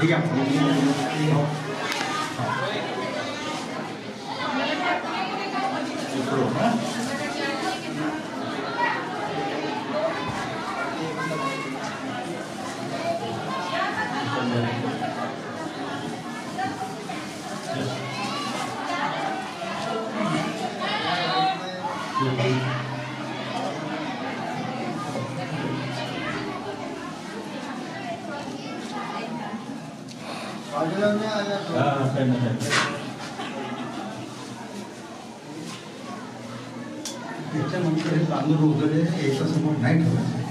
ठीक आहे त्याच्यानंतर हे तांदूळ वगैरे एका समोर नाही ठेवायचं.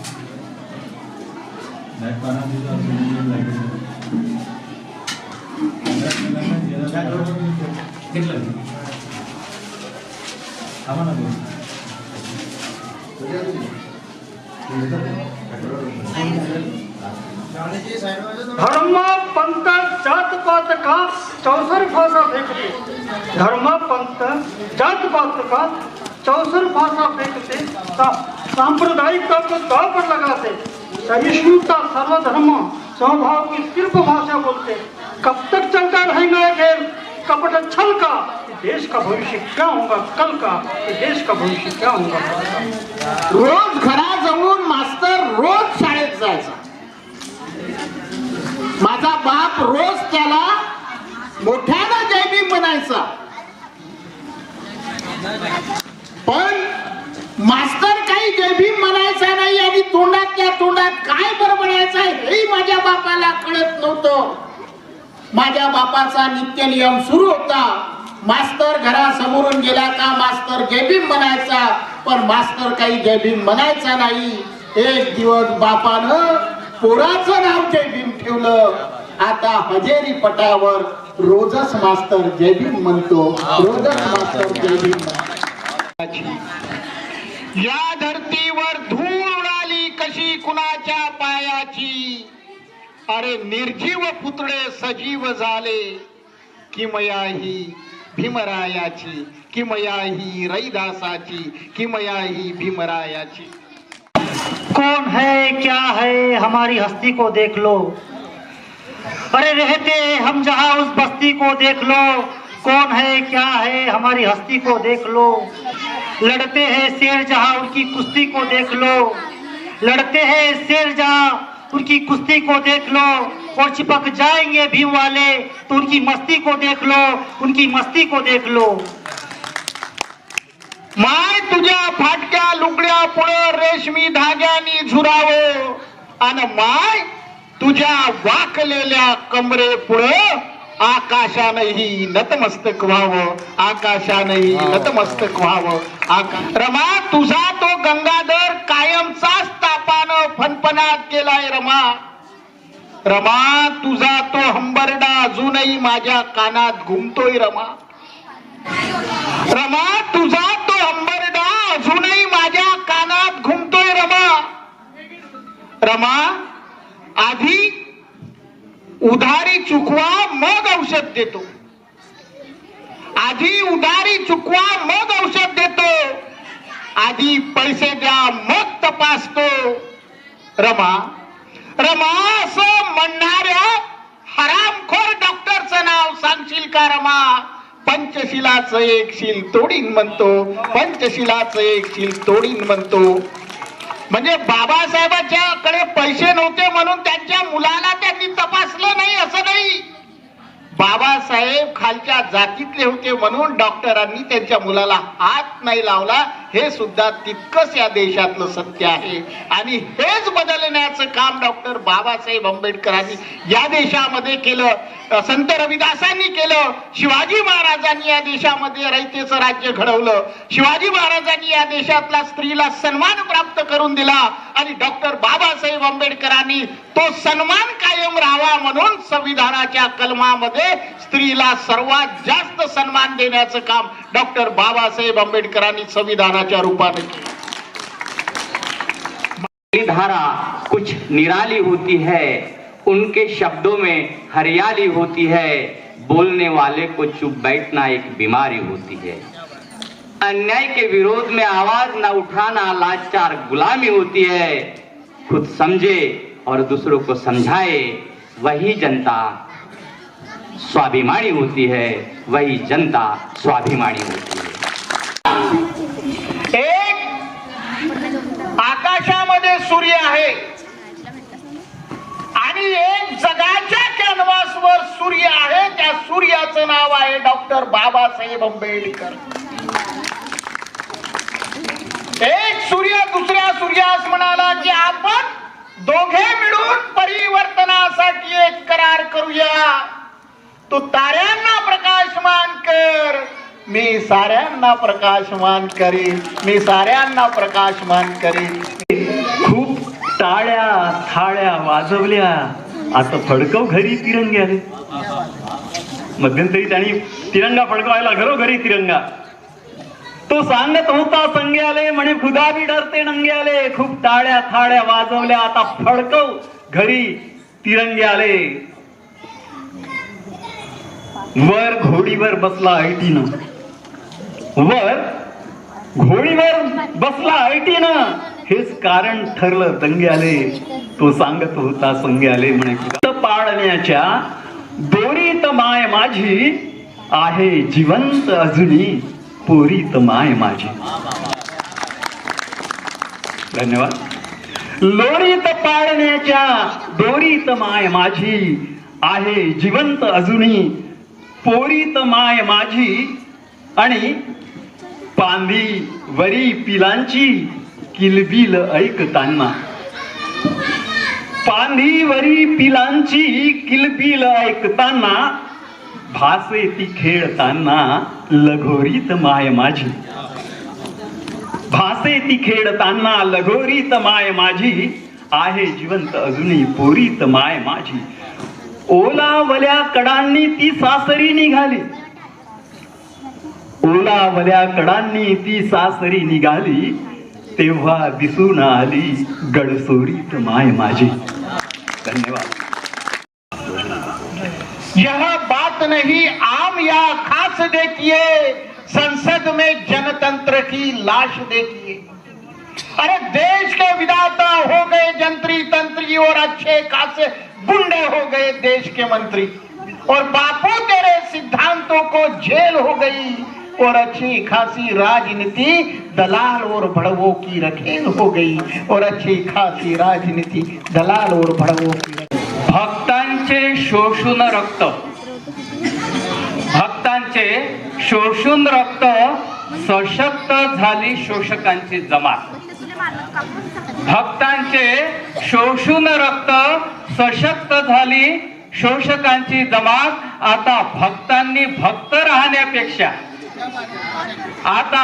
धर्म पंथ जात पात का चौसर फासा फेंकते धर्म पंथ जात पात का चौसर फासा फेंकते सांप्रदायिक का को दाव पर लगाते सहिष्णुता सर्वधर्म स्वभाव की सिर्फ भाषा बोलते. कब तक चलता रहेगा ये खेल कपट छल का? देश का भविष्य क्या होगा कल का? देश का भविष्य क्या होगा रोज घरा जमून मास्तर रोज शाळेत जायचा. माझा बाप रोज त्याला मोठ्यानं जय म्हणायचा. पण मास्तर काही जयभीम म्हणायचा नाही आणि तोंडात त्या तोंडात काय बडबडायचं आहे हेही माझ्या बापाला कळत नव्हतं. माझ्या बापाचा नित्य नियम सुरू होता. मास्तर घरासमोरून गेला का मास्तर जयभीम म्हणायचा. पण मास्तर काही जयभीम म्हणायचा नाही. एक दिवस बापानं पोराचं नाव जयभीम ठेवलं. आता हजेरी पटावर रोजच मास्तर जयभीम म्हणतो. रोजच मास्तर जयभीम म्हणतो. या धर्तीवर धूळ उडाली कशी कुणाच्या पायाची? अरे निर्जीव पुतळे सजीव झाले. किमयाही भीमरायाची किमयाही रैदासाची किमयाही भीमरायाची. कौन है क्या है हमारी हस्ती को देख लो। अरे रहते हम जहाँ उस बस्ती को देख लो। कौन है क्या है हमारी हस्ती को देख लो। लड़ते हैं शेर जहाँ उनकी कुश्ती को देख लो। लड़ते हैं शेर जहाँ उनकी कुश्ती को देख लो। और चिपक जाएंगे भीम वाले तो उनकी मस्ती को देख लो उनकी मस्ती को देख लो। माय तुझ्या फाटक्या लुगड्या पुढे रेशमी धाग्यानी झुरावो। आणि माय तुझ्या वाकलेल्या कमरे पुढे। आकाशानही नतमस्तक व्हावं आकाशानही नतमस्तक व्हावं. आका रमा तुझा तो गंगाधर कायमचाच तापानं फनफनात गेलाय रमा. रमा तुझा तो हंबरडा अजूनही माझ्या कानात घुमतोय रमा. रमा तुझा तो अंबरडा अजूनही माझ्या कानात घुमतोय रमा. रमा आधी उधारी चुकवा मग औषध देतो. आधी उधारी चुकवा मग औषध देतो. आधी पैसे द्या मग तपासतो. रमा रमा असं म्हणणाऱ्या हरामखोर डॉक्टरचं नाव सांगशील का रमा? पंचशिलाच एक शील तोडीन म्हणतो. पंचशिलाच एक शील तोडीन म्हणतो. म्हणजे बाबासाहेबांच्या कडे पैसे नव्हते म्हणून त्यांच्या मुलाला त्यांनी तपासलं नाही असं नाही. बाबासाहेब खालच्या जातीतले होते म्हणून डॉक्टरांनी त्यांच्या मुलाला हात नाही लावला. हे सुद्धा तितकंच या देशातलं सत्य आहे. आणि हेच बदलण्याचं काम डॉक्टर बाबासाहेब आंबेडकरांनी या देशामध्ये केलं. संत रविदासांनी केलं. शिवाजी महाराजांनी या देशामध्ये रयतेचं राज्य घडवलं. शिवाजी महाराजांनी या देशातला स्त्रीला सन्मान प्राप्त करून दिला. आणि डॉक्टर बाबासाहेब आंबेडकरांनी तो सन्मान कायम राहावा म्हणून संविधानाच्या कलमामध्ये स्त्रीला सर्वात जास्त सन्मान देण्याचं काम डॉक्टर बाबासाहेब आंबेडकरांनी संविधान संविधानाच्या रूपाने धारा कुछ निराली होती है, उनके शब्दों में हरियाली होती है, बोलने वाले को चुप बैठना एक बीमारी होती है। अन्याय के विरोध में आवाज़ न उठाना लाचार गुलामी होती है। खुद समझे और दूसरों को समझाए, वही जनता स्वाभिमानी होती है, वही जनता स्वाभिमानी होती है। आकाशामध्ये सूर्य आहे. आणि एक जगाच्या कॅनव्हासवर सूर्य आहे. त्या सूर्याचं नाव आहे डॉक्टर बाबासाहेब आंबेडकर. एक सूर्य दुसऱ्या सूर्यास म्हणाला की आपण दोघे मिळून परिवर्तनासाठी एक करार करूया. तू ताऱ्यांना प्रकाशमान कर. मी साऱ्यांना प्रकाशमान करीन. मी साऱ्यांना प्रकाशमान करीन. खूप टाळ्या थाळ्या वाजवल्या. आता फडकव घरी तिरंग्याने मध्यंतरी त्यांनी तिरंगा फडकवायला घरोघरी तिरंगा. तो सांगत होता संगे आले म्हणे खुदा बी डरते नंगे आले. खूप टाळ्या थाळ्या वाजवल्या. आता फडकव घरी तिरंगे आले. वर घोडीवर बसला ऐटीनं वर घोडीवर बसला ऐटीनं हेच कारण ठरलं. दंगे आले. तो सांगत होता संगे आले म्हणे. पाळण्याच्या दोरीत माय माझी आहे जिवंत अजूनी पोरीत माय माझी. धन्यवाद. लोरीत पाळण्याच्या दोरीत माय माझी आहे जिवंत अजूनी पोरीत माय माझी आणि पांदी वरी पिलांची किलबिल ऐकताना. पांदी वरी पिलांची किलबिल ऐकताना भासे ती खेळताना लगोरीत माय माझी. भासे ती खेळताना लगोरीत माय माझी. आहे जिवंत अजूनही पोरीत माय माझी. ओलावल्या कडांनी ती सासरी निघाली. ओलावल्या कडांनी ती सासरी निघाली, तेव्हा दिसून आली गडसोरीत माय माझी. धन्यवाद. यह बात नहीं, आम या खास देखिए, संसद में जनतंत्र की लाश देखिए। अरे देश के विधाता हो गए जंत्री तंत्री और अच्छे खासे गुंडे हो गए देश के मंत्री। और बापू तेरे सिद्धांतों को जेल हो गई। और अच्छी खासी राजनीति दलाल और भड़वों की रखेल हो गई। और अच्छी खासी राजनीति दलाल और भड़वों की भक्तांचे शोषून रक्त। भक्तांचे शोषून रक्त सशक्त झाली शोषकांची जमात. भक्तांचे शोषून रक्त सशक्त झाली शोषकांची जमात. आता भक्तांनी भक्त राहण्यापेक्षा आता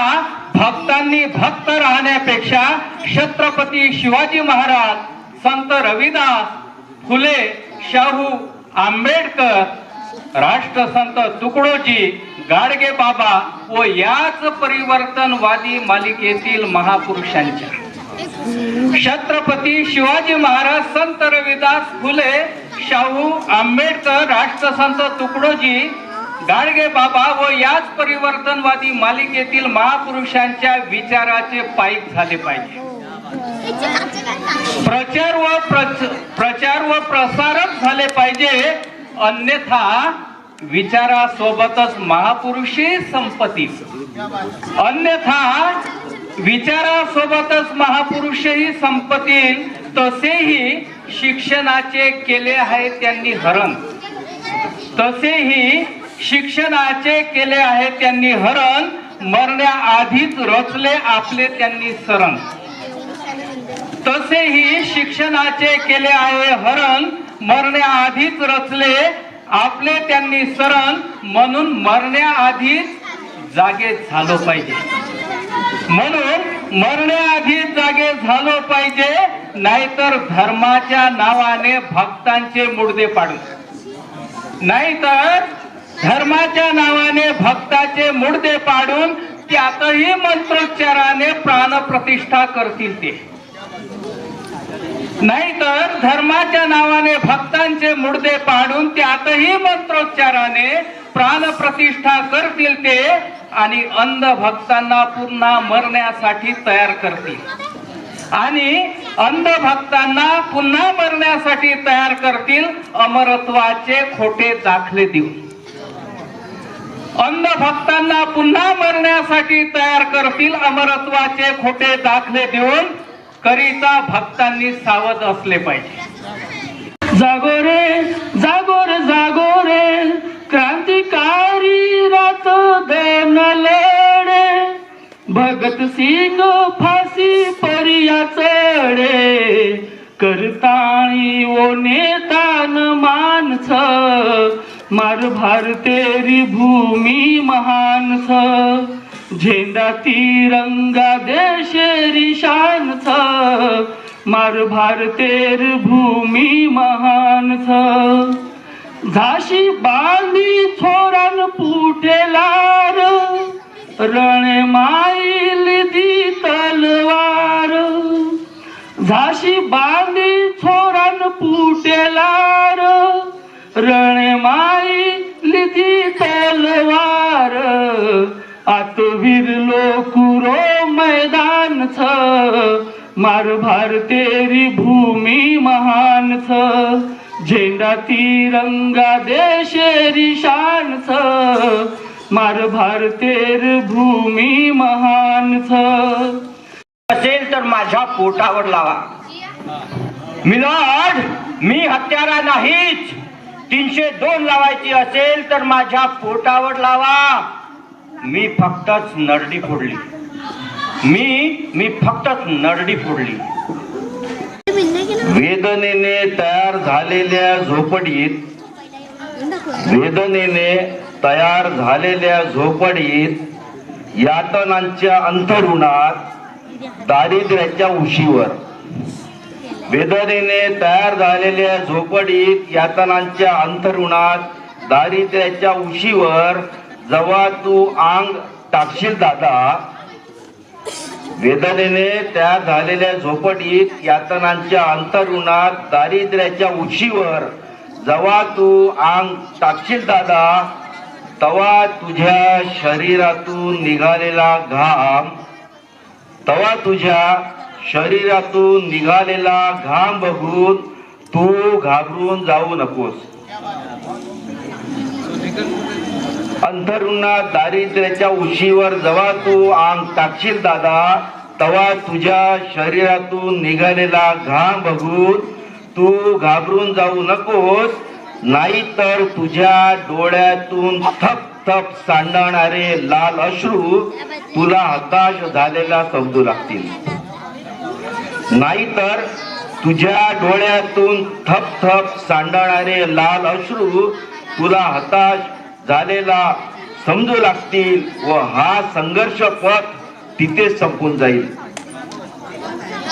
भक्तांनी भक्त राहण्यापेक्षा छत्रपती शिवाजी महाराज संत रविदास फुले शाहू आंबेडकर राष्ट्रसंत तुकडोजी गाडगे बाबा व याच परिवर्तनवादी मालिकेतील महापुरुषांच्या. छत्रपती शिवाजी महाराज संत रविदास फुले शाहू आंबेडकर राष्ट्रसंत तुकडोजी गाडगे बाबा व याच परिवर्तनवादी मालिकेतील महापुरुषांच्या विचाराचे पाईक झाले पाहिजे. प्रचार व प्रच- प्रचार व प्रसारच झाले पाहिजे. अन्यथा विचारासोबतच महापुरुषी संपत्ती. अन्यथा विचारासोबतच महापुरुषही संपतील तसेही शिक्षणाचे केले आहे त्यांनी हरण. तसेही शिक्षणाचे केले आहे त्यांनी हरण मरण्याआधीच रचले आपले त्यांनी सरण. तसेही शिक्षणाचे केले आहे हरण मरण्याआधीच रचले आपले त्यांनी सरण म्हणून मरण्याआधीच जागे झालो पाहिजे. म्हणून मरण्याआधीच जागे झालो पाहिजे नाहीतर धर्माच्या नावाने भक्तांचे मुडदे पाडू नाहीतर धर्माच्या नावाने भक्ताचे मुडदे पाडून त्यातही मंत्रोच्चाराने प्राणप्रतिष्ठा करतील ते. नाहीतर धर्माच्या नावाने भक्तांचे मुडदे पाडून त्यातही मंत्रोच्चाराने प्राणप्रतिष्ठा करतील ते आणि अंध भक्तांना पुन्हा मरण्यासाठी तयार करतील. आणि अंध भक्तांना पुन्हा मरण्यासाठी तयार करतील अमरत्वाचे खोटे दाखले देऊन. अंधभक्तांना पुन्हा मरण्यासाठी तयार करतील अमरत्वाचे खोटे दाखले देऊन करिता भक्तांनी सावध असले पाहिजे. जागो रे जागो रे जागो रे क्रांतिकारी रात देन भगत सिंग फाशी परिया चढे. करताळी ओ नेतान मानस मार भारतेरी भूमी महान छ झेंडा तिरंगा देशेरी शान छ मार भारतेर भूमी महान छ झाशी बांधी छोरान पुटेलार रणे माईल दी तलवार. झाशी बांधी छोरान पुटेलार रणे माईल आतवीर लोकुरो मैदान छ मार भारतेरी भूमी महान छ झेंडा तिरंगा देशेरी शान छ मार भारतेर भूमी महान छ असेल तर माझ्या पोटावर लावा. मिलाड मी हत्यारा नाहीच. तीनशे दोन लावायची असेल तर माझ्या पोटावर लावा. मी फक्तच नरडी फोडली. मी मी फक्तच नरडी फोडली. वेदनेने तयार झालेल्या झोपडीत वेदनेने तयार झालेल्या झोपडीत यातनांच्या अंतरुणात दारिद्र्याच्या उशीवर. वेदनेने तयार झालेल्या झोपडीत यातनांच्या अंतरुणात दारिद्र्याच्या उशीवर जेव्हा तू अंग टाकशील दादा. वेदनेने त्या झालेल्या झोपडीत यातनांच्या अंतरुणात दारिद्र्याच्या उशीवर जेव्हा तू अंग टाकशील दादा. तवा तुझ्या शरीरातून निघालेला घाम तवा तुझ्या शरीरातून निघालेला घाम बघून तू घाबरून जाऊ नकोस. अंथरुणा दारिद्र्याच्या उशीवर जवा तू आंग टाकशील दादा तवा तुझ्या शरीरातून निघालेला घाम बघून तू घाबरून जाऊ नकोस नाही तर तुझ्या डोळ्यातून थप थप सांडणारे लाल अश्रू तुला हताश झालेला समजू लागतील. नाहीतर तुझ्या डोळ्यातून थप थप सांडणारे लाल अश्रू तुला हताश झालेला समजू लागतील व हा संघर्ष पथ तिथे संपून जाईल.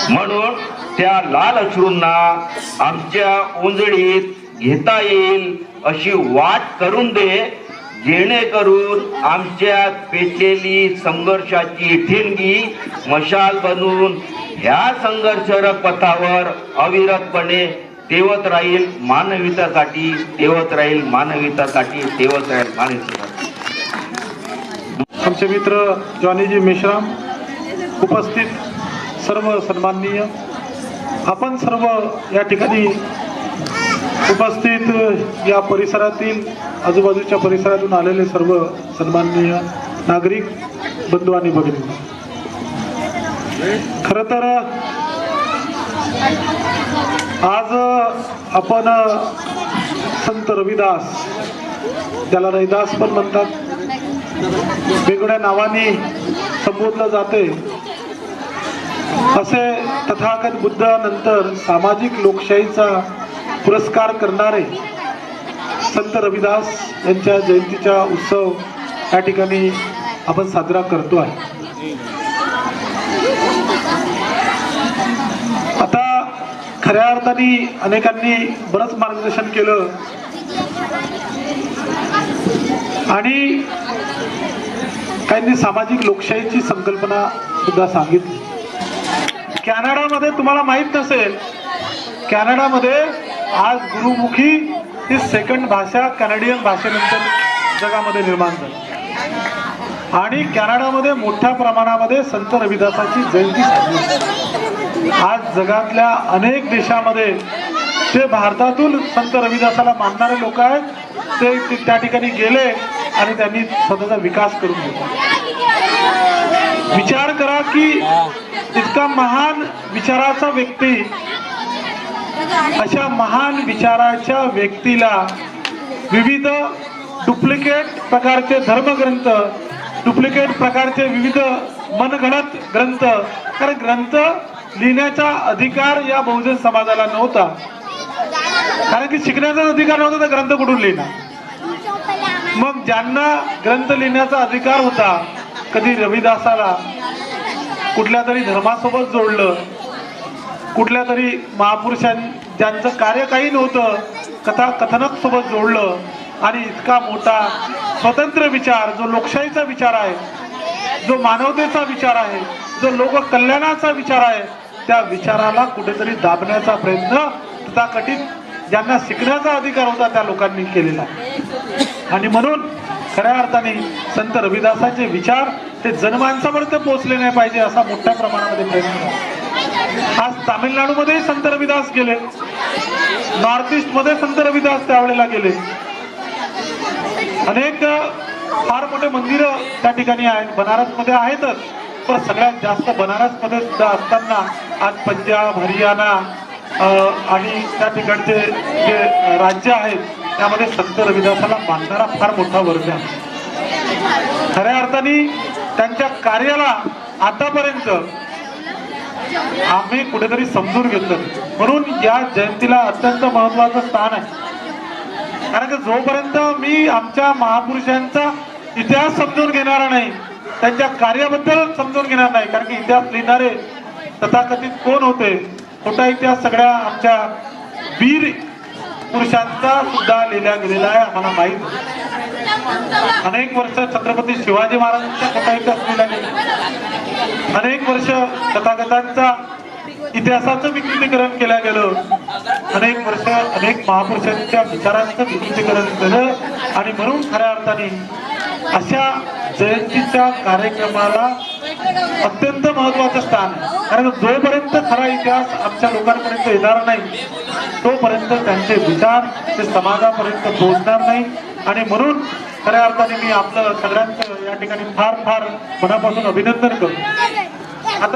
म्हणून त्या लाल अश्रूंना आमच्या उंजळीत घेता येईल अशी वाट करून दे जेणेकरून आमच्या पेटलेली संघर्षाची ठिणगी मशाल बनून ह्या संघर्षरक पथावर अविरतपणे तेवत राहील मानवितासाठी तेवत राहील मानवितासाठी तेवत राहील मानवितासाठी आमचे मित्र जॉनीजी मेश्राम उपस्थित सर्व सन्माननीय. आपण सर्व या ठिकाणी उपस्थित या परिसरातील आजूबाजूच्या परिसरातून आलेले सर्व सन्माननीय नागरिक बंधू आणि भगिनी. खरं तर आज आपण संत रविदास त्याला रविदास पण म्हणतात वेगवेगळ्या नावाने संबोधलं जाते. असे तथागत बुद्धानंतर सामाजिक लोकशाहीचा पुरस्कार करणारे संत रविदास यांच्या जयंतीचा उत्सव या ठिकाणी आपण साजरा करतो आहे आता खऱ्या अर्थाने अनेकांनी बरंच मार्गदर्शन केलं. आणि काहींनी सामाजिक लोकशाहीची संकल्पना सुद्धा सांगितली. कॅनडामध्ये तुम्हाला माहीत नसेल कॅनडामध्ये आज गुरुमुखी ही सेकंड भाषा कॅनडियन भाषेनंतर जगामध्ये निर्माण झाली. आणि कॅनडामध्ये मोठ्या प्रमाणामध्ये संत रविदासाची जयंती साजरी आज जगातल्या अनेक देशामध्ये ते भारतातून संत रविदासाला मानणारे लोक आहेत ते त्या ठिकाणी गेले आणि त्यांनी स्वतःचा विकास करून घेतला. विचार करा की इतका महान विचाराचा व्यक्ती अशा महान विचाराच्या व्यक्तीला विविध डुप्लिकेट प्रकारचे धर्मग्रंथ डुप्लिकेट प्रकारचे विविध मनगणत ग्रंथ कारण ग्रंथ लिहिण्याचा अधिकार या बहुजन समाजाला नव्हता. कारण की शिकण्याचा अधिकार नव्हता तर ग्रंथ कुठून लिहिणार? मग ज्यांना ग्रंथ लिहिण्याचा अधिकार होता कधी रविदासाला कुठल्या तरी धर्मासोबत जोडलं कुठल्या तरी महापुरुषां ज्यांचं कार्य काही नव्हतं कथा कथनक सोबत जोडलं आणि इतका मोठा स्वतंत्र विचार जो लोकशाहीचा विचार आहे जो मानवतेचा विचार आहे जो लोक कल्याणाचा विचार आहे त्या विचाराला कुठेतरी दाबण्याचा प्रयत्न तथाकथित ज्यांना शिकण्याचा अधिकार होता त्या लोकांनी केलेला. आणि म्हणून खऱ्या अर्थाने संत रविदासाचे विचार ते जनमानसापर्यंत पोहोचले नाही पाहिजे असा मोठ्या प्रमाणामध्ये प्रयत्न झाला. आज तामिळनाडूमध्ये संत रविदास गेले. नॉर्थ ईस्टमध्ये संत रविदास त्यावेळेला गेले. अनेक फार मोठे मंदिर त्या ठिकाणी आहेत. बनारसमध्ये आहेतच. पण सगळ्यात जास्त बनारसमध्ये सुद्धा असताना आज पंजाब हरियाणा आणि त्या ठिकाणचे जे राज्य आहेत त्यामध्ये संत रविदासाला मानणारा फार मोठा वर्ग आहे. खऱ्या अर्थाने त्यांच्या कार्याला आतापर्यंत आम्ही कुठेतरी समजून घेतलं. म्हणून या जयंतीला अत्यंत महत्वाचं स्थान आहे. कारण की जोपर्यंत मी आमच्या महापुरुषांचा इतिहास समजून घेणारा नाही त्यांच्या कार्याबद्दल समजून घेणार नाही कारण की इतिहास लिहिणारे तथाकथित कोण होते? खोटा इतिहास सगळ्या आमच्या वीर पुरुषांचा सुद्धा लिहिला गेलेला आहे आम्हाला माहीत अनेक वर्ष छत्रपती शिवाजी महाराजांचा खोटा इतिहास लिहिला गेला. अनेक वर्ष तथागतांचा इतिहासाचं विकृतीकरण केलं गेलं. अनेक वर्ष अनेक महापुरुषांच्या विचारांचं विकृतीकरण केलं आणि म्हणून खऱ्या अर्थाने अशा जयंतीच्या कार्यक्रमाला अत्यंत महत्वाचं स्थान आहे. कारण जोपर्यंत खरा इतिहास आमच्या लोकांपर्यंत येणार नाही तोपर्यंत त्यांचे विचार ते समाजापर्यंत पोहोचणार नाही. आणि म्हणून खऱ्या अर्थाने मी आपलं सगळ्यांचं या ठिकाणी फार फार मनापासून अभिनंदन करतो.